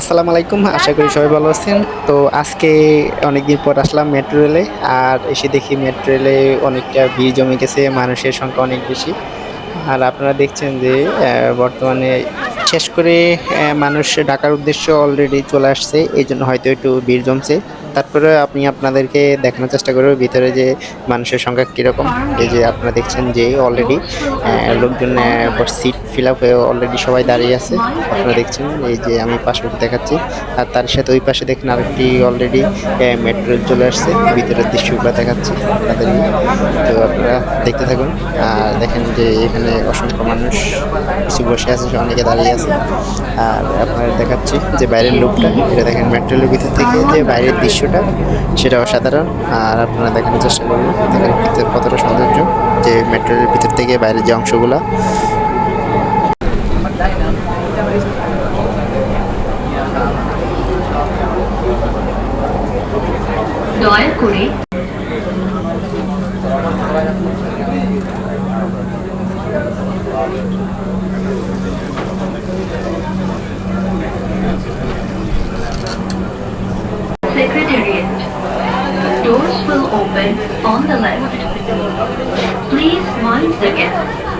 আসসালামু আলাইকুম, আশা করি সবাই ভালো আছেন। তো আজকে অনেকদিন পর আসলাম মেট্রো রেলে, আর এসে দেখি মেট্রো রেলে অনেকটা ভিড় জমে গেছে, মানুষের সংখ্যা অনেক বেশি। আর আপনারা দেখছেন যে বর্তমানে শেষ করে মানুষ ঢাকার উদ্দেশ্য অলরেডি চলে আসছে এই জন্য হয়তো একটু ভিড় জমছে। তারপরে আপনি আপনাদেরকে দেখানোর চেষ্টা করব ভিতরে যে মানুষের সংখ্যা কীরকম। এই যে আপনারা দেখছেন যে অলরেডি লোকজন সিট ফিল আপ হয়ে অলরেডি সবাই দাঁড়িয়ে আছে। আপনারা দেখছেন, এই যে আমি পাসপোর্ট দেখাচ্ছি। আর তার সাথে ওই পাশে দেখেন আরেকটি অলরেডি মেট্রো চলে আসছে। ভিতরের দৃশ্যগুলো দেখাচ্ছি আপনাদের তো আপনারা দেখতে থাকুন। আর দেখেন যে এখানে অসংখ্য মানুষ কিছু বসে আছে, অনেকে দাঁড়িয়ে আছে। আর আপনাদের দেখাচ্ছি যে বাইরের লোকটা, এটা দেখেন মেট্রোলের ভিতর থেকে যে বাইরের দৃশ্যটা সেটা অসাধারণ। আর আপনারা দেখানোর চেষ্টা করবেন দেখেন ভিতর কতটা সৌন্দর্য, যে মেট্রোলের ভিতর থেকে বাইরের যে অংশগুলো। দয়া করে Secretariat. Doors will open on the left. Please mind the gap.